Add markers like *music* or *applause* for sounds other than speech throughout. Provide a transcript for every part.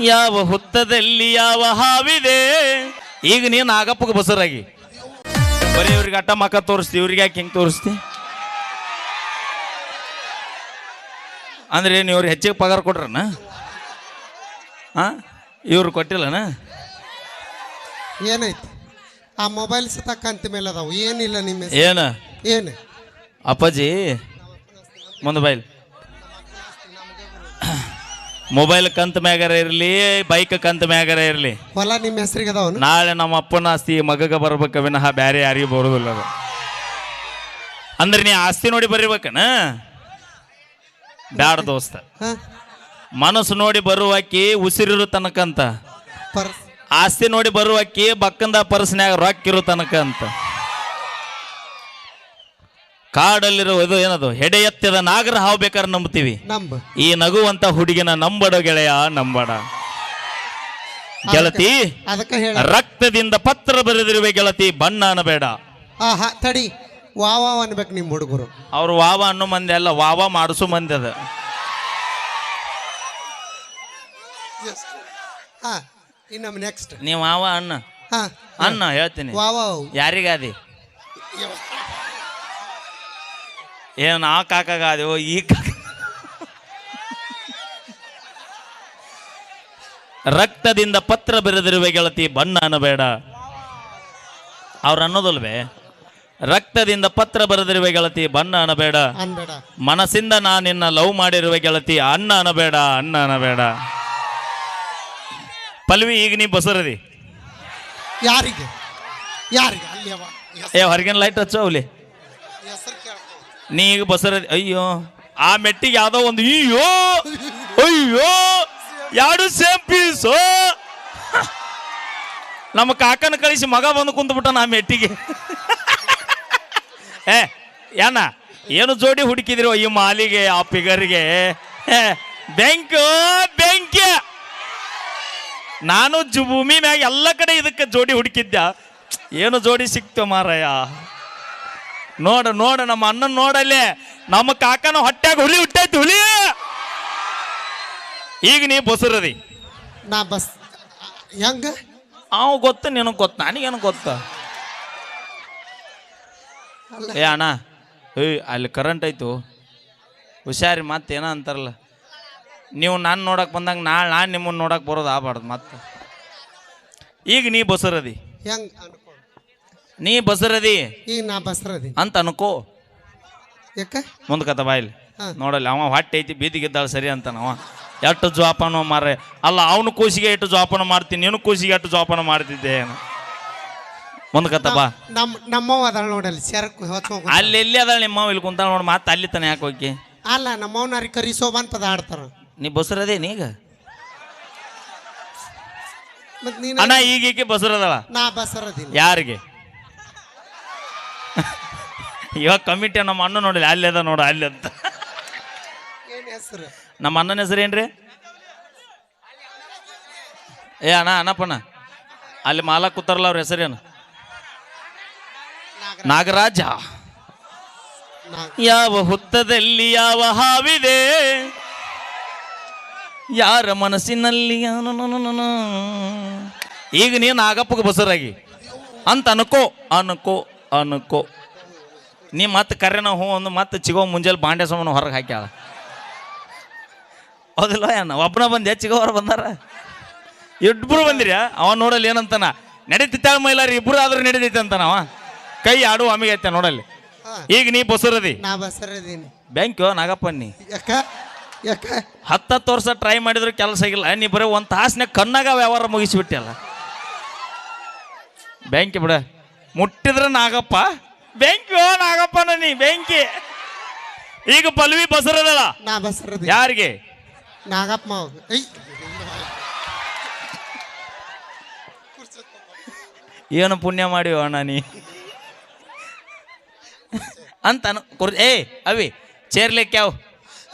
ಯಾವ ಹುತ್ತದಲ್ಲಿ ಯಾವ ಹಾವಿದೆ? ಈಗ ನೀನು ಆಗಪ್ಪಗೆ ಬಸರಾಗಿ. ಬರೀ ಇವ್ರಿಗೆ ಅಟ್ಟ ಮಕ್ಕ ತೋರಿಸ್ತಿ ಇವ್ರಿಗೆ ಯಾಕೆ ಹಿಂಗೆ ತೋರಿಸ್ತಿ? ಅಂದ್ರೆ ಏನು ಇವ್ರು ಹೆಚ್ಚಿಗೆ ಪಗಾರ ಕೊಟ್ರನ? ಹಾಂ ಇವ್ರು ಕೊಟ್ಟಿಲ್ಲನ? ಏನೈತಿ? ಆ ಮೊಬೈಲ್ ಸತಕ್ಕಂತ ಮೇಲೆ ಅದಾವು. ಏನಿಲ್ಲ ನಿಮ್ಮ ಏನ? ಏನು? ಅಪ್ಪಾಜಿ ಮೊಬೈಲ್ ಬೈಲ್. ಮೊಬೈಲ್ ಕಂತ ಮ್ಯಾಗಾರ ಇರಲಿ ಬೈಕ್ ಕಂತ ಮ್ಯಾಗಾರ ಇರಲಿ. ಹೊಲ ನಿಮ್ಮ ಹೆಸರಿಗೆ ಅದಾವನು ನಾಳೆ ನಮ್ಮ ಅಪ್ಪನ ಆಸ್ತಿ ಮಗಗ ಬರ್ಬೇಕ ವಿನಃ ಬ್ಯಾರೆ ಯಾರಿಗೂ ಬರೋದಿಲ್ಲ ಅದು. ಅಂದ್ರೆ ನೀ ಆಸ್ತಿ ನೋಡಿ ಬರಿಬೇಕನ? ಬ್ಯಾಡ ದೋಸ್ತ. ಹಾ? ಮನಸ್ಸು ನೋಡಿ ಬರುವಾಕಿ ಉಸಿರಿರು ತನಕಂತ. ಆಸ್ತಿ ನೋಡಿ ಬರುವಾಕಿ ಬಕ್ಕಂದ ಪರ್ಸ್ನ್ಯಾಗ ರೊಕ್ಕಿರು ಇರೋ ತನಕ ಅಂತ ಕಾಡಲ್ಲಿರೋ ಇದು ಏನದು? ಹೆಡೆ ಎತ್ತಿದ ನಾಗರ ಹಾವು ಬೇಕಾದ್ರೆ ನಂಬ್ತೀವಿ ನಂಬ. ಈ ನಗುವಂತ ಹುಡುಗಿನ ನಂಬಡ ಗೆಳೆಯ ನಂಬಡ. ಗೆಳತಿ ಅದಕ್ಕೆ ಹೇಳ. ರಕ್ತದಿಂದ ಪತ್ರ ಬರೆದಿರುವ ಗೆಳತಿ ಬಣ್ಣ ಅನ್ನಬೇಡ ಆಹಾ ತಡಿ. ವಾವ ಅನ್ಬೇಕು ನಿಮ್ಮ ಹುಡುಗರು. ಅವ್ರು ವಾವ ಅನ್ನೋ ಮಂದಿ ಅಲ್ಲ ವಾವ ಮಾಡಿಸೋ ಮಂದಿ ಅದ. ಹಾ ಇನ್ನೊಮ್ಮೆ ನೆಕ್ಸ್ಟ್ ನೀವು ವಾವ ಅಣ್ಣ. ಹಾ ಅನ್ನ ಹೇಳ್ತೀನಿ. ವಾವ್. ವಾವ್ ಏನು ಆ ಕಾಕಾಗಾದೆವು ಈ ಕಾಕ. ರಕ್ತದಿಂದ ಪತ್ರ ಬರೆದಿರುವ ಗೆಳತಿ ಬಣ್ಣ ಅನ್ನಬೇಡ. ಅವ್ರು ಅನ್ನೋದಲ್ವೇ? ರಕ್ತದಿಂದ ಪತ್ರ ಬರೆದಿರುವ ಗೆಳತಿ ಬಣ್ಣ ಅನ್ನಬೇಡ. ಮನಸ್ಸಿಂದ ನಾ ನಿನ್ನ ಲವ್ ಮಾಡಿರುವ ಗೆಳತಿ ಅನ್ನ ಅನ್ನಬೇಡ ಅನ್ನ ಅನ್ನಬೇಡ. ಪಲ್ವಿ ಈಗ ನೀ ಬಸರದಿ. ಯಾರಿಗೆ? ಯಾರಿಗೆ? ಏ ಹೊರಗಿನ ಲೈಟ್ ಹಚ್ಚೋ ಅವ್ಲಿ. ನೀ ಬಸರ, ಅಯ್ಯೋ, ಆ ಮೆಟ್ಟಿಗೆ ಯಾವ್ದೋ ಒಂದು ಅಯ್ಯೋ ಅಯ್ಯೋ ಎರಡು ಸೇಮ್ ಪೀಸು. ನಮ್ಮ ಕಾಕನ ಕಳಿಸಿ ಮಗ ಬಂದು ಕುಂತ್ಬಿಟ್ಟ ನಾ ಮೆಟ್ಟಿಗೆ. *laughs* ಏ ಏನ ಏನು ಜೋಡಿ ಹುಡುಕಿದಿರೋ ಈ ಮಾಲಿಗೆ, ಆ ಪಿಗರಿಗೆ ಬೆಂಕು, ಬೆಂಕಿ. ನಾನು ಭೂಮಿ ಮ್ಯಾಗ ಎಲ್ಲ ಕಡೆ ಇದಕ್ಕೆ ಜೋಡಿ ಹುಡುಕಿದ್ದ ಏನು ಜೋಡಿ ಸಿಕ್ತು ಮಾರಾಯ? ನೋಡ ನೋಡ ನಮ್ಮ ಅಣ್ಣನ ನೋಡಲ್ಲೇ. ನಮ್ಮ ಕಾಕನ ಹೊಟ್ಟೆಗೆ ಹುಲಿ ಹುಟ್ಟೈತಿ ಹುಲಿ. ಈಗ ನೀ ಬಸರದಿ. ನಾ ಬಸ್ ಹೆಂಗ? ಅವ್ ಗೊತ್ತ ನಿನಗೆ ಗೊತ್ತ ನನಗೇನು ಗೊತ್ತ. ಏ ಅಣ್ಣ ಏಯ್ ಅಲ್ಲಿ ಕರೆಂಟ್ ಆಯ್ತು ಹುಷಾರಿ ಮತ್ತೇನ ಅಂತಾರಲ್ಲ. ನೀವು ನಾನು ನೋಡಕ್ ಬಂದಾಗ ನಾಳೆ ನಾನು ನಿಮ್ಮನ್ನ ನೋಡಕ್ ಬರೋದು ಆಗ್ಬಾರ್ದು ಮತ್ತೆ. ಈಗ ನೀ ಬಸರದಿ. ಹೆಂಗ್? ನೀ ಬಸರದಿ? ಈಗ ನಾ ಬಸ್ರದಿ. ಅಂತ ಅನ್ಕೋ. ಯಾಕ? ಮುಂದ್ಕತ ಬಾಯ್ಲಿ ಇಲ್ಲಿ. ನೋಡಲ್ಲ ಅವ ಹೊಟ್ಟೆ ಐತಿ ಬೀದಿಗಿದ್ದಾಳ ಸರಿ ಅಂತ ನಾವ ಎಷ್ಟು ಜೋಪಾನ ಮಾರ್ರೆ. ಅಲ್ಲ ಅವನು ಕೂಸಿಗೆ ಎಷ್ಟು ಜೋಪಾನ ಮಾಡ್ತೀನಿ ನೀನು ಕೂಸಿಗೆ ಎಷ್ಟು ಜೋಪಾನ ಮಾಡ್ತಿದ್ದೆ ಮುಂದ್ಕತ ಬಾ. ನಮ್ಮ ನಮ್ಮವ್ವ ಅದಾಳ ನೋಡಲ್ಲಿ ಸೆರಕು ಹೊತ್ಕೊಂಡ್ ಅಲ್ಲಿ ಎಲ್ಲಿ ಅದಾಳ ನಿಮ್ಮ ಇಲ್ಲಿ ಕುಂತ ನೋಡಿ ಮತ್ತೆ ಅಲ್ಲಿ ತಾನೆ ಯಾಕೆ ಹೋಗಿ? ಅಲ್ಲ ನಮ್ಮವನಾರಿ ಕರಿ ಸೋಬಾನ್ ಪದ ಆಡ್ತಾರ. ನೀ ಬಸರದೇ ನೀಗ ಮತ್ ಅಣ್ಣ ಈಗ ಈಕೆ ಬಸರದಳ? ನಾ ಬಸರದಿಲ್ಲ. ಯಾರಿಗೆ? *laughs* ಇವಾಗ ಕಮಿಟಿ ನಮ್ಮ ಅಣ್ಣ ನೋಡಿಲ್ಲ ಅಲ್ಲೇದ ಅದ ನೋಡಿ ಅಲ್ಲಿ ಅಂತ. ಏನ್ ಹೆಸರು? ನಮ್ಮ ಅಣ್ಣನ ಹೆಸರು ಏನ್ರಿ? ಏ ಅಣ್ಣ ಅಣ್ಣಪ್ಪಣ್ಣ. ಅಲ್ಲಿ ಮಾಲ ಕೂತಾರಲ್ಲ ಅವ್ರ ಹೆಸರೇನು? ನಾಗರಾಜ. ಯಾವ ಹುತ್ತದಲ್ಲಿ ಯಾವ ಹಾವಿದೆ? ಯಾರ ಮನಸ್ಸಿನಲ್ಲಿ. ಈಗ ನೀನು ನಾಗಪ್ಪಗೆ ಬಸರಾಗಿ. ಅಂತ ಅನ್ಕೋ ಅನ್ಕೋ. ಅನ್ಕೋ. ನೀ ಮತ್ತೆ ಕರೆನ ಹ್ಞೂ ಒಂದು ಮತ್ತೆ ಚಿಗೋ ಮುಂಜಾನೆ ಬಾಂಡೆ ಸಾಮಾನು ಹೊರಗೆ ಹಾಕ್ಯಾಳ. ಹೌದಿಲ್ಲ ಏನ ಒಬ್ಬನ ಬಂದೆ ಚಿಗೋ ಹೊರ ಬಂದಾರ? ಇಬ್ಬರು ಬಂದಿರ ಅವ ನೋಡಲ್ಲಿ ಏನಂತಾನ? ನಡೀತಿತ್ತಾಳ ಮೈಲಾರಿ ಇಬ್ರು ಆದ್ರೂ ನಡೀತೈತೆ ಅಂತಾನ ಅವ? ಕೈ ಆಡು ಅಮಿಗೆ ಐತೆ ನೋಡಲ್ಲಿ. ಈಗ ನೀ ಬಸರದಿ? ನಾ ಬಸರದೀನಿ. ಬ್ಯಾಂಕ್ಯೋ ನಾಗಪ್ಪ ನೀ ಯಾಕ? ಯಾಕ? ಹತ್ತತ್ತು ವರ್ಷ ಟ್ರೈ ಮಾಡಿದ್ರು ಕೆಲಸ ಆಗಿಲ್ಲ. ನೀ ಬರೀ ಒಂದು ತಾಸ್ನ್ಯಾಗ ಕಣ್ಣಾಗ ವ್ಯವಹಾರ ಮುಗಿಸ್ಬಿಟ್ಟಿಯಲ್ಲ ಬ್ಯಾಂಕ್ ಬಿಡ. ಮುಟ್ಟಿದ್ರೆ ನಾಗಪ್ಪ. ಬೆಂಕಿ ನಾಗಪ್ಪನ ನೀ ಬೆಂಕಿ. ಈಗ ಪಲ್ವಿ ಬಸರದಲ್ಲ? ನಾ ಬಸರದಿ ಯಾರಿಗೆ? ನಾಗಪ್ಪ ಮಾವ. ಐ ಏನು ಪುಣ್ಯ ಮಾಡಿವ ಅಣ್ಣ ನೀ? ಅಂತ ಕುರ್ ಏ ಅವಿ ಚೇರ್ಲಿಕ್ಕೆ ಯಾವ?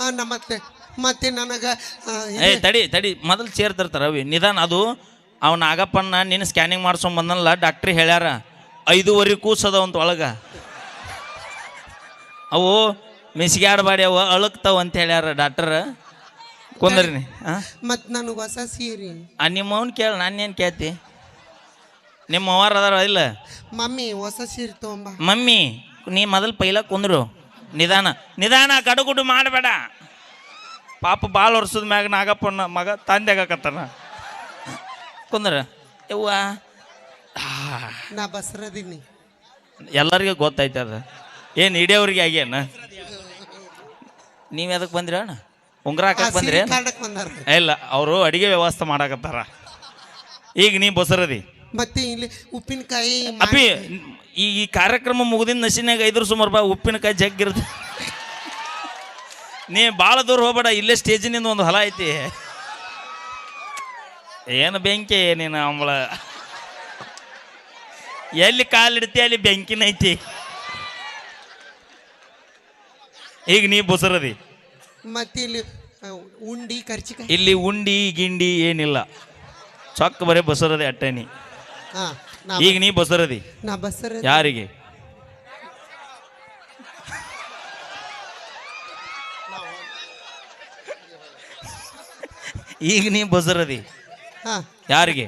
ಆ, ಮತ್ತೆ ಮತ್ತೆ ನನಗ ಆ, ಏ ತಡಿ ತಡಿ ಮೊದಲು ಚೇರ್ ತರ್ತಾರ ಅವಿ. ನಿಧಾನ ಅದು. ಅವ್ ನಾಗಪ್ಪನ ನಿನ್ನ ಸ್ಕ್ಯಾನಿಂಗ್ ಮಾಡ್ಸೊಂಡ್ ಬಂದನಲ್ಲ ಡಾಕ್ಟ್ರಿ ಹೇಳ್ಯಾರ. ಐದೂವರೆ ಕೂಸದ ಅಂತ ಒಳಗ. ಅವು ಮಿಸ್ಗ್ಯಾಡಬಾಡಿ ಅವು ಅಳಕ್ತಾವ ಅಂತ ಹೇಳ್ಯಾರ ಡಾಕ್ಟರ್. ಕುಂದ್ರಿನಿ ಮತ್ತೆ ಮತ್ ನನಗೆ ಹೊಸ ಸೀರೆ. ಆ ನಿಮ್ಮ ಅವ್ನ ಕೇಳ ನಾನೇನು ಕೇಳ್ತಿ? ನಿಮ್ಮ ಅವ್ವಾರ ಅದಾರ ಇಲ್ಲ? ಮಮ್ಮಿ ಹೊಸ ಸೀರೆ ತಗೊಂಬ. ಮಮ್ಮಿ ನೀ ಮೊದಲು ಪೈಲ ಕುಂದ್ರು. ನಿಧಾನ ನಿಧಾನ ಕಡುಗುಡು ಮಾಡಬೇಡ. ಪಾಪ ಭಾಳ ವರ್ಷದ ಮ್ಯಾಗ ನಾಗಪ್ಪನ ಮಗ ತಂದೆಗಾಕತ್ತಾನ ಕುಂದ್ರ ಯವ್ವ ನಾ ಬಸ್ರದೀನಿ. ಎಲ್ಲರಿಗೂ ಗೊತ್ತೈತೆ ಅದು. ಏನು ಇಡಿಯವ್ರಿಗೆ ಆಗ್ಯಾನ? ನೀವು ಎದಕ್ಕೆ ಬಂದ್ರಿ ಅಣ್ಣ? ಉಂಗ್ರ ಹಾಕಕ್ಕೆ ಬಂದ್ರಿ. ಇಲ್ಲ ಅವರು ಅಡಿಗೆ ವ್ಯವಸ್ಥೆ ಮಾಡಾಕತ್ತಾರ. ಈಗ ನೀ ಬಸರದಿ? ಮತ್ತೆ ಇಲ್ಲಿ ಉಪ್ಪಿನಕಾಯಿ ಅಪ್ಪಿ ಈ ಈ ಕಾರ್ಯಕ್ರಮ ಮುಗಿದಿನ ನಸಿನಾಗ ಐದ್ರ ಸುಮಾರು ಬಾ ಉಪ್ಪಿನಕಾಯಿ ಜಗ್ಗಿರುತ್ತೆ ನೀ ಭಾಳ ದೂರ ಹೋಗ್ಬೇಡ ಇಲ್ಲೇ ಸ್ಟೇಜಿನಿಂದ ಒಂದು ಹೊಲ ಐತಿ. ಏನು ಬೆಂಕಿ ನೀನು ಅಂಬಳ. ಎಲ್ಲಿ ಕಾಲಿಡ್ತಿ ಅಲ್ಲಿ ಬೆಂಕಿನ ಐತಿ. ಈಗ ನೀ ಬಸರದಿ. ಮತ್ತೆ ಇಲ್ಲಿ ಉಂಡಿ ಕರ್ಚಿಕಾಯಿ ಇಲ್ಲಿ ಉಂಡಿ ಗಿಂಡಿ ಏನಿಲ್ಲ. ಚೊಕ್ಕ ಬರೀ ಬಸರದಿ ಅಟ್ಟನಿ ಹಾ ನಾ ಈಗ ನೀ ಬಸರದಿ. ನಾ ಬಸ್ರ ಯಾರಿಗೆ? ಈಗ ನೀ ಬಸರದಿ. ಹಾ. ಯಾರಿಗೆ?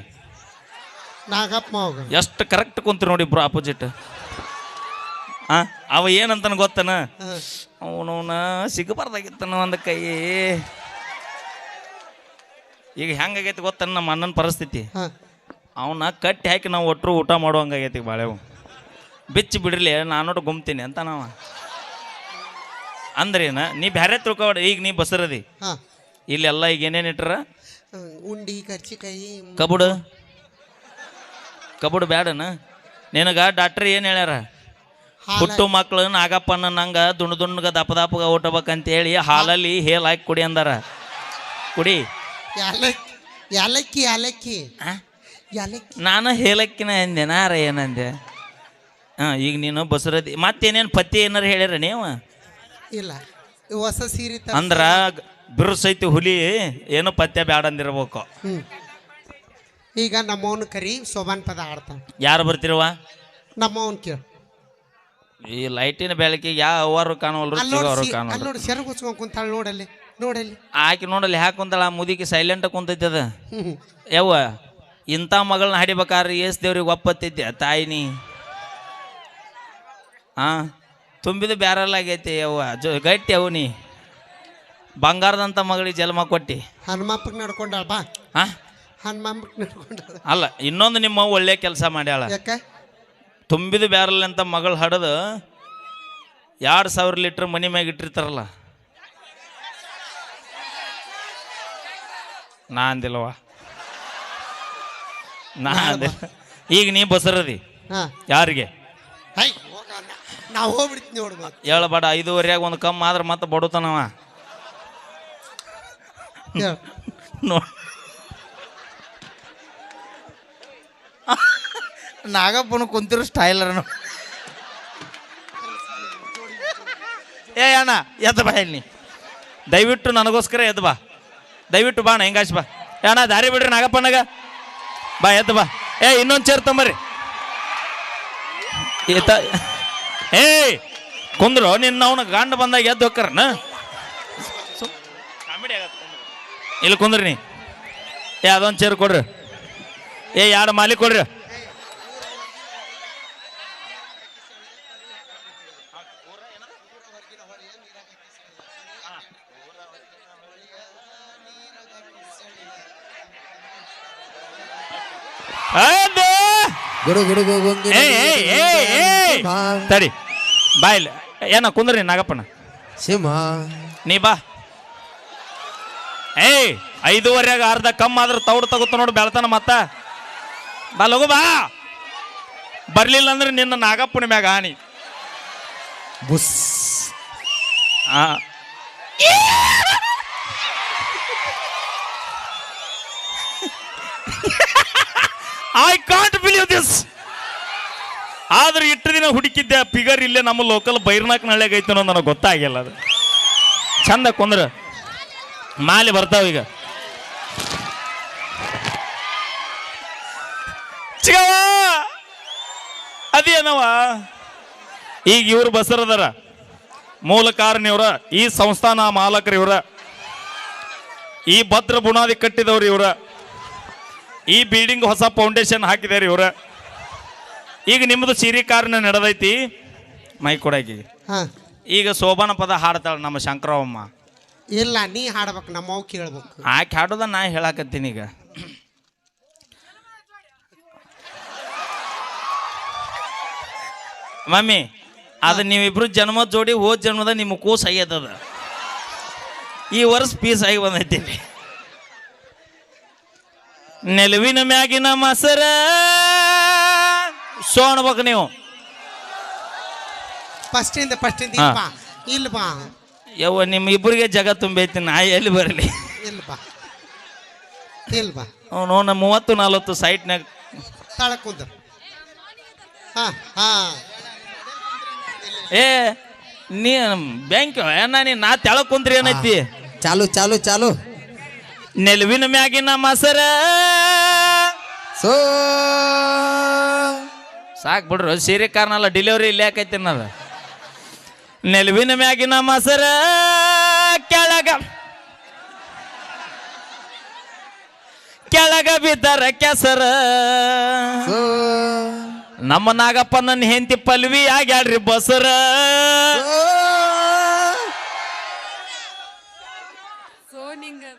ನಾಗಪ್ಪ ಎಷ್ಟು ಕರೆಕ್ಟ್ ಕುಂತ ನೋಡಿ ಇಬ್ರು ಆಪೋಸಿಟ್ ಆ ಅವ ಏನಂತನ ಗೊತ್ತನ? ಅವನವನ ಸಿಗಬಾರ್ದಾಗಿತ್ತನ ಒಂದು ಕೈ. ಈಗ ಹೆಂಗಾಗೈತಿ ಗೊತ್ತನ ನಮ್ಮ ಅಣ್ಣನ ಪರಿಸ್ಥಿತಿ? ಅವನ ಅವನ್ನ ಕಟ್ಟಿ ಹಾಕಿ ನಾವು ಒಟ್ಟರು ಊಟ ಮಾಡುವಂಗಾಗೈತಿ ಬಾಳೆವು ಬಿಚ್ಚಿ ನಾನು ನೋಡಿ ಗುಮ್ತೀನಿ ಅಂತ ನಾವ. ಅಂದ್ರೇನ ನೀ ಬ್ಯಾರೆ ತಿಳ್ಕೊಬೇಡ ಈಗ ನೀ ಬಸರದಿ. ಇಲ್ಲೆಲ್ಲ ಈಗ ಏನೇನು ಇಟ್ರ? ಉಂಡಿ ಕರ್ಚಿಕಾಯಿ ಕಬುಡು. ಕಬುಡು ಬ್ಯಾಡನ? ನಿನಗ ಡಾಕ್ಟ್ರ್ ಏನು ಹೇಳ್ಯಾರ? ಹುಟ್ಟು ಮಕ್ಳು ನಾಗಪ್ಪನ ನಂಗೆ ದುಂಡು ದುಂಡ್ಗ ದಪ್ಪ ದಪ್ಪಗ ಓಟಬೇಕಂತ ಹೇಳಿ ಹಾಲಲ್ಲಿ ಹೇಲ್ ಹಾಕಿ ಕುಡಿ ಅಂದಾರ. ಕುಡಿ. ಯಾಲಕ್ಕಿ ಯಾಲಕ್ಕಿ? ನಾನು ಹೇಲಕ್ಕಿನ ಅಂದೆ ನಾರ ಏನಂದೆ ಹಾಂ ಈಗ ನೀನು ಬಸರದಿ ಮತ್ತೇನೇನು ಪತ್ತಿ ಏನಾರ ಹೇಳ್ಯಾರ ನೀವು? ಇಲ್ಲ ಹೊಸ ಸೀರೆ ಅಂದ್ರ ಬಿರುಸೈತಿ ಹುಲಿ ಏನು ಪತ್ತೆ ಬ್ಯಾಡ ಅಂದಿರ್ಬೇಕು ಹ್ಮ್. ಈಗ ನಮ್ಮವನ್ ಕರಿ ಸೋಬಾನ್ ಪದ ಆಡ್ತಾನ ಯಾರು ಬರ್ತಿರುವ ನಮ್ಮವನ್ ಕೇಳ. ಈ ಲೈಟಿನ ಬೆಳಕಿಗೆ ಯಾವ ಅವರು ಕಾಣವಲ್ರು? ಅಲ್ಲಿ ಸಿಗೋರು ನೋಡಿ ಅಲ್ಲಿ ಕಾಣವಲ್ರು. ನೋಡಿ ಸೆರಗ್ ಹೊಚ್ಕೊಂಡ್ ಕುಂತಾಳ ನೋಡಲ್ಲಿ ನೋಡಲ್ಲಿ. ಆಕಿ ನೋಡಲ್ಲಿ ಕುಂತಾಳ ಆ ಸೈಲೆಂಟ್ ಕುಂತೈತಿ ಅದ. ಹ್ಮ್ ಯವ್ವ ಇಂಥ ಮಗಳನ್ನ ಹಡಿಬೇಕಾದ್ರೆ ಏಸ್ ದೇವ್ರಿಗೆ ಒಪ್ಪತ್ತಿದ್ದೆ ತಾಯಿನಿ. ಹಾಂ ತುಂಬಿದ ಬ್ಯಾರಲ್ ಆಗೈತಿ ಯವ್ವ ಜೊ ಗಟ್ಟಿ ಅವು ನೀ. ಬಂಗಾರದಂಥ ಮಗಳಿಗೆ ಜನ್ಮ ಕೊಟ್ಟಿ. ಹನುಮಪ್ಪಗ್ ನಡ್ಕೊಂಡಾಳ ಬಾ. ಹಾಂ? ಅಲ್ಲ ಇನ್ನೊಂದು ನಿಮ್ಮ ಅವ್ವ ಒಳ್ಳೆ ಕೆಲಸ ಮಾಡ್ಯಾಳ. ಯಾಕ? ತುಂಬಿದ ಬ್ಯಾರಲ್ ಅಂತ ಮಗಳು ಹಡದು ಎರಡು ಸಾವಿರ ಲೀಟ್ರ್ ಮನಿ ಮ್ಯಾಗ ಇಟ್ಟಿರ್ತಾರಲ್ಲ? ನಾ ಅಂದಿಲ್ವಾ ನಾ ಅಂದಿಲ್ಲ ಈಗ ನೀ ಬಸರದಿ? ಹಾ. ಯಾರಿಗೆ? ಹೈ ನಾವು ಹೋಗ್ಬಿಡ್ತೀನಿ ನೋಡು ಮತ್ತೆ. ಹೇಳಬೇಡ ಐದುವರೆಯಾಗ ಒಂದು ಕಮ್ಮಿ ಆದ್ರೆ ಮತ್ತೆ ಬಡುತ್ತಾನವ ಹೇಳ್. ನೋ ನಾಗಪ್ಪನ ಕುಂತಿರೋ ಸ್ಟೈಲರ್ ಏ ಅಣ್ಣ ಎದ್ದು ಬಾ ಇಲ್ಲಿ. ದಯವಿಟ್ಟು ನನಗೋಸ್ಕರ ಎದ್ದು ಬಾ. ದಯವಿಟ್ಟು ಬಾ ಅಣ್ಣ ಹೆಂಗಾಶ್ ಬಾ. ಏ ಅಣ್ಣ ದಾರಿ ಬಿಡ್ರಿ ನಾಗಪ್ಪನಾಗ. ಬಾ ಎದ್ದು ಬಾ. ಏ ಇನ್ನೊಂದು ಚೇರ್ ತಂಬರಿ ಈತ ಏ ಕುಂದ್ರು ನಿನ್ನ ಅವನ ಗಂಡ ಬಂದಾಗ ಎದ್ದು ಹೋಗ್ಕರನ ಇಲ್ಲಿ ಕುಂದ್ರಿ ನೀ. ಏ ಅದೊಂದು ಚೇರ್ ಕೊಡ್ರಿ. ಏ ಎರಡು ಮಾಲಿ ಕೊಡ್ರಿ. ತಡಿ. ಬಾಯ್ ಇಲ್ಲಿ. ಏನ ಕುಂದ್ರಿ ನಾಗಪ್ಪನ. ಸಿಂಹ. ನೀ ಬಾ. ಏಯ್ ಐದೂವರೆಯಾಗ ಅರ್ಧ ಕಮ್ಮ ಆದ್ರೆ ತೌಡು ತಗೋತ ನೋಡು ಬೆಳ್ತಾನ ಮತ್ತ. ಬಾ ಲಗು ಬಾ. ಬರ್ಲಿಲ್ಲ ಅಂದ್ರೆ ನಿನ್ನ ನಾಗಪ್ಪನ ಮ್ಯಾಗ ಹಾನಿ. ಬುಸ್. ಆ. ಐ ಕಾಂಟ್ ಬಿಲೀವ್ ದಿಸ್ ಆದ್ರೆ ಇಟ್ಟು ದಿನ ಹುಡುಕಿದ್ದೆ ಫಿಗರ್ ಇಲ್ಲೇ ನಮ್ಮ ಲೋಕಲ್ ಬೈರ್ನಾಕ್ ಅನ್ನೋದು ನನಗೆ ಗೊತ್ತಾಗಿಲ್ಲ ಅದು. ಚಂದ ಕುಂದ್ರ. ಮಾಲೆ ಬರ್ತಾವ ಈಗ. ಚಿಗವ ಅದೇನವ ಈಗ ಇವ್ರು ಬಸರದಾರ ಮೂಲ ಕಾರಣ ಇವರ ಈ ಸಂಸ್ಥಾನ ಮಾಲಕರು ಇವರ ಈ ಭದ್ರ ಬುನಾದಿ ಕಟ್ಟಿದವ್ರು ಇವರ ಈ ಬಿಲ್ಡಿಂಗ್ ಹೊಸ ಫೌಂಡೇಶನ್ ಹಾಕಿದಾರೆ ಇವರ. ಈಗ ನಿಮ್ಮದು ಸಿರಿ ಕಾರಣ ನಡೆದೈತಿ? ಮೈ ಕೊಡಾಕಿ. ಹಾ. ಈಗ ಶೋಭಾನ ಪದ ಹಾಡ್ತಾಳೆ ನಮ್ಮ ಶಂಕರವಮ್ಮ ಇಲ್ಲ ನೀ ಹಾಡ್ಬೇಕು ನಮ್ಮ ಕೇಳ್ಬೇಕು. ಆಕೆ ಹಾಡೋದ ನಾ ಹೇಳಾಕತ್ತೀನಿ ಈಗ. ಮಮ್ಮಿ ಅದು ನೀವಿಬ್ರು ಜನ್ಮ ಜೋಡಿ ಹೋದ ಜನ್ಮದ ನಿಮ್ಮ ಕೂಸ್ ಆಗ್ಯದ ಈ ವರ್ಷ ಪೀಸ್ ಆಗಿ ಬಂದೈತಿ ನೆಲುವಿನ ಮ್ಯಾಗಿನ ಮಸರ ಸೋಣ್ಬೇಕು ನೀವು. ಹಾ. ಯವ್ವ ನಿಮ್ಮ ಇಬ್ಬರಿಗೆ ಜಗ ತುಂಬೈತಿ ನಾ ಎಲ್ಲಿ ಬರಲಿ? ಇಲ್ವಾ ಅವನು ನಮ್ಮ ಮೂವತ್ತು ನಲ್ವತ್ತು ಸೈಟ್ನಾಗ ಹಾ ಹಾ. ಏ ನೀ ಬ್ಯಾಂಕ್ ಏನ ನೀ ನಾ ತೆಳಕ್ ಕುಂತ್ರಿ ಏನೈತಿ? ಚಾಲು ಚಾಲು ಚಾಲು. ನೆಲುವಿನ ಮ್ಯಾಗಿನ ಮಸರ. ಸೋ. ಸಾಕ್ ಬಿಡ್ರು ಸೀರೆ ಕಾರಣಲ್ಲ ಡೆಲಿವರಿ ಇಲ್ಲಿ ಯಾಕೈತಿ ಅನ್ನೋದು. ನೆಲುವಿನ ಮ್ಯಾಗಿನ ಮಸರ ಕೆಳಗ. ಕೆಳಗ ಬಿದ್ದರ ಕೆಸರ. ಸೋ. ನಮ್ಮ ನಾಗಪ್ಪ ನನ್ನ ಹೆಂಡತಿ ಪಲ್ವಿ ಆಗ್ಯಾಡ್ರಿ ಬಸರ.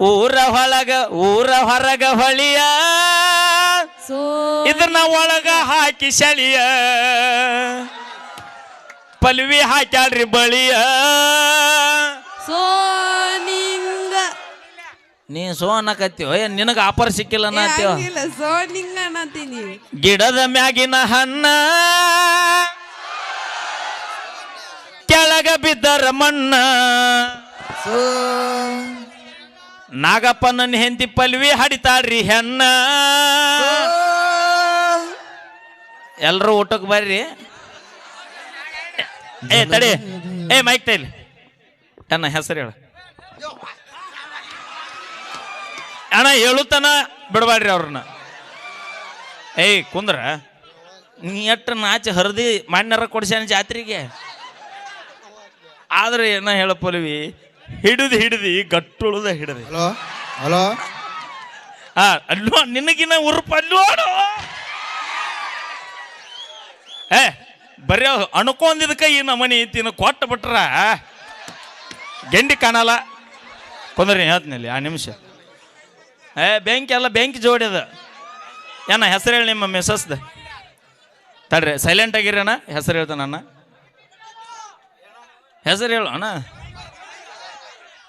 ಊರ ಹೊಳಗ ಊರ ಹೊರಗ ಹೊಳಿಯ. ಸೋ ಇದನ್ನ ಒಳಗ ಹಾಕಿ ಶಳಿಯ ಪಲ್ವಿ ಹಾಕ್ಯಾಡ್ರಿ ಬಳಿಯ. ಸೋನಿಂಗ ನೀ ಸೋ ಅನ್ನಕತ್ತೀವ ಏನ್ ನಿನಗ ಆಫರ್ ಸಿಕ್ಕಿಲ್ಲ ಅನ್ನತ್ತೀವ ಸೋನಿಂಗ ಅನ್ನತೀನಿ ಗಿಡದ ಮ್ಯಾಗಿನ ಹಣ್ಣ ಕೆಳಗ ಬಿದ್ದರ ಮಣ್ಣ. ಸೋ. ನಾಗಪ್ಪ ನನ್ನ ಹೆಂಡತಿ ಪಲ್ವಿ ಹಡಿತಾಳ್ರಿ ಹೆಣ್ಣ. ಎಲ್ಲರೂ ಊಟಕ್ಕೆ ಬರ್ರಿ. ಏ ತಡಿ. ಏ ಮೈಕ್ ತೈಲಿ ಅಣ್ಣ ಹೆಸರು ಹೇಳ. ಅಣ್ಣ ಹೇಳುತ್ತಾನ ಬಿಡಬಾಡ್ರಿ ಅವ್ರನ್ನ. ಏಯ್ ಕುಂದ್ರ. ನೀ ಎಟ್ಟು ನಾಚಿ ಹರಿದಿ ಮಣ್ಣರ ಕೊಡ್ಸ್ಯಾನ ಜಾತ್ರೆಗೆ? ಆದ್ರೆ ಏನ ಹೇಳಪ್ಪಲ್ವಿ ಹಿಡಿದು ಹಿಡಿದು ಗಟ್ಟುಳದ ಹಿಡಿದು. Hello hello. ಹಾ ಅಲ್ಲೋ ನಿನಗಿನ ಉರುಪ ಅಲ್ಲೋಡು ಏ ಬರೀ ಅಣ್ಕೊಂದಿದ್ಕ ಈ ನಮನಿ ತಿನ್ನ ಕೊಟ್ಟು ಬಿಟ್ರ? ಗೆಂಡಿ ಕಾಣಲ್ಲ. ಕುಂದ್ರಿ ಹೇಳ್ತೀನಿ ಆ ನಿಮಿಷ. ಏ, ಬೆಂಕಿ ಎಲ್ಲ ಬೆಂಕಿ ಜೋಡಿ ಅದು. ಏನ, ಹೆಸರು ಹೇಳಿ ನಿಮ್ಮ ಮಿಸಸ್ದ ತಡ್ರಿ ಸೈಲೆಂಟ್ ಆಗಿರಣ್ಣ ಹೆಸರು ಹೇಳ್ತಾನ ಅಣ್ಣ ಹೆಸರು ಹೇಳು, ಅಣ್ಣ.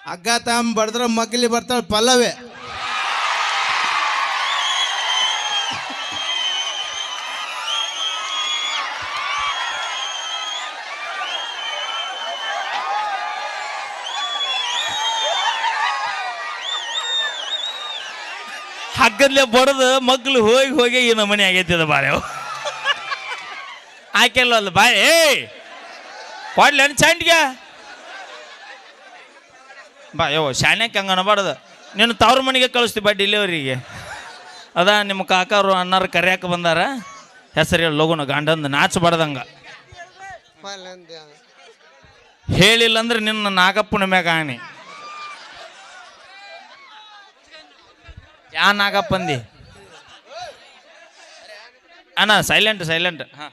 ಅಗ್ಗ ತಾಮ್ ಬಡದ್ರ ಮಗ್ಲಿ ಬರ್ತಾಳೆ ಪಲ್ಲವೆ. ಹಗ್ಗದ್ಲೆ ಬಡದು ಮಗ್ಳು ಹೋಗಿ ಹೋಗಿ ಈ ನಮನೆ ಆಗೈತಿದ ಬಾಳೆ ಆಕೆಲ್ಲ ಅಲ್ಲ ಬಾಯ್ ಏಯ್ ಕೊಡ್ಲೇನು ಚಂಡ್ಗೆ. ಬಾ ಯೋ ಶಾಣ್ಯಕ್ಕೆ ಹಂಗೆ ಅನ್ಬಾರ್ದು. ನೀನು ತವ್ರ ಮನೆಗೆ ಕಳಿಸ್ತೀವಿ ಬಾ ಡಿಲಿವರಿಗೆ ಅದ ನಿಮ್ಮ ಕಾಕಾರು ಅಣ್ಣಾರು ಕರೆಯಕ್ಕೆ ಬಂದಾರ. ಹೆಸರು ಹೇಳಿ ಲಗುನ ಗಂಡಂದು ನಾಚಬಾರ್ದಂಗ. ಹೇಳಿಲ್ಲ ಅಂದ್ರೆ ನಿನ್ನ ನಾಗಪ್ಪನ ಮ್ಯಾಗ ಆಣಿ. ಯಾ ನಾಗಪ್ಪಂದಿ? ಅಣ್ಣ ಸೈಲೆಂಟ್ ಸೈಲೆಂಟ್ ಹಾಂ.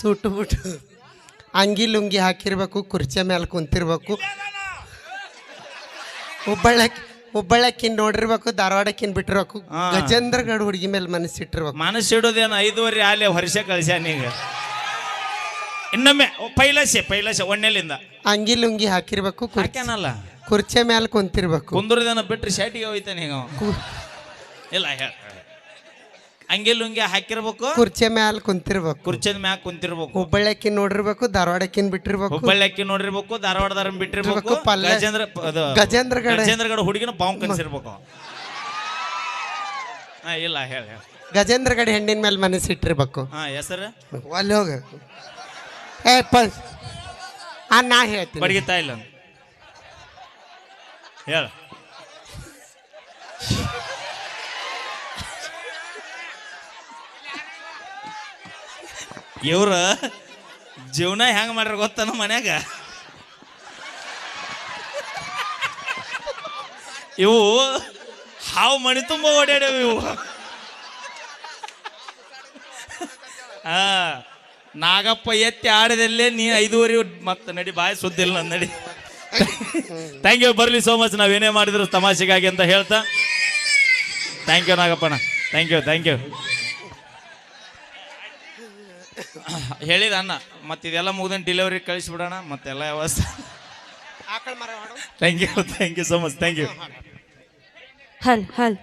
ಸುಟ್ಟು ಬಿಟ್ಟು. ಅಂಗಿ ಲುಂಗಿ ಹಾಕಿರ್ಬೇಕು ಕುರ್ಚಿ ಮೇಲೆ ಕುಂತಿರ್ಬೇಕು. ಹುಬ್ಬಳ್ಳಕ್ಕಿ ಹುಬ್ಬಳ್ಳಕ್ಕಿನ್ ನೋಡಿರ್ಬೇಕು ಧಾರವಾಡಕ್ಕಿನ್ ಬಿಟ್ಟಿರ್ಬೇಕು. ಗಜೇಂದ್ರಗಢ ಹುಡುಗಿ ಮೇಲೆ ಮನಸ್ಸಿಟ್ಟಿರ್ಬೇಕು ಮನಸ್ಸಿಡೋದೇನು ಐದುವರೆ ಆಲೆ ಹೊರಸೆ ಕಳ್ಸ್ಯಾನೀಗ ಇನ್ನೊಮ್ಮೆ ಪೈಲಾಸೆ ಪೈಲಸೆ ಒಣ್ಣೆಲಿಂದ. ಅಂಗಿ ಲುಂಗಿ ಹಾಕಿರ್ಬೇಕು ಕುರ್ಚಿ. ಕುರ್ಚಿ ಮೇಲೆ ಕುಂತಿರ್ಬೇಕು. ಕುಂದ್ರದನ ಬಿಟ್ರೆ ಶಾಟಿಗೆ ಹೋಯ್ತಾನೆ ಈಗ ಅವ. ಇಲ್ಲ ಹೇಳ ಹಂಗೆ ಲುಂಗಿ ಹಾಕಿರ್ಬೇಕು. ಕುರ್ಚೆ ಮ್ಯಾಲ ಕುಂತಿರ್ಬೇಕು. ಕುರ್ಚದ ಮ್ಯಾಗ ಕುಂತಿರ್ಬೇಕು. ಹುಬ್ಬಳ್ಳಕ್ಕಿನ್ ನೋಡಿರ್ಬೇಕು ಧಾರವಾಡಕ್ಕಿನ್ ಬಿಟ್ಟಿರ್ಬೇಕು. ಹುಬ್ಬಳ್ಳಿ ನೋಡಿರ್ಬೇಕು ಧಾರವಾಡದಾರ ಬಿಟ್ಟಿರ್ಬೇಕು. ಗಜೇಂದ್ರ ಪಲ್ಲೆ- ಗಜೇಂದ್ರ ಅದು ಗಜೇಂದ್ರಗಡ. ಗಜೇಂದ್ರಗಡ ಹುಡುಗಿನ ಪಾವು ಕನ್ಸಿರ್ಬೇಕು ಹಾ ಇಲ್ಲ ಹೇಳ ಗಜೇಂದ್ರ ಗಜೇಂದ್ರಗಢ ಹೆಣ್ಣಿನ ಮೇಲೆ ಮನಸ್ಸಿಟ್ಟಿರ್ಬೇಕು. ಹಾ ಹೆಸರು? ಅಲ್ಲಿ ಹೋಗ ಏ ಪ ಆ ನಾ ಹೇಳ್ತೀನಿ. ಬಡಗಿತಾ ಇಲ್ಲ ಹೇಳ ಇವ್ರ ಜೀವನ ಹೆಂಗ ಮಾಡ್ರ ಗೊತ್ತನ ಮನ್ಯಾಗ? ಇವು ಹಾವು ಮಣಿ ತುಂಬ ಓಡಾಡ್ಯಾವ ಇವು. ಹಾ ನಾಗಪ್ಪ ಎತ್ತಿ ಆಡದಲ್ಲೇ ನೀ ಐದುವರೆ ಮತ್ತೆ ನಡಿ ಬಾಯಿ ಸುದ್ದಿಲ್ಲ ನಡಿ. *laughs* ಥ್ಯಾಂಕ್ ಯು ಬರ್ಲಿ ಸೋ ಮಚ್ ನಾವೇನೇ ಮಾಡಿದ್ರು ತಮಾಷೆಗಾಗಿ ಅಂತ ಹೇಳ್ತಾ. ಥ್ಯಾಂಕ್ ಯು ನಾಗಪ್ಪಣ್ಣ. ಥ್ಯಾಂಕ್ ಯು ಥ್ಯಾಂಕ್ ಯು ಹೇಳಿದ ಅಣ್ಣ ಮತ್ತೆ ಇದೆಲ್ಲ ಮುಗ್ದನ್ ಡೆಲಿವರಿ ಕಳಿಸ್ಬಿಡೋಣ ಮತ್ತೆಲ್ಲ ವ್ಯವಸ್ಥೆ ಆಕಳ ಮರ ಮಾಡು thank you thank you so much thank you hull hull.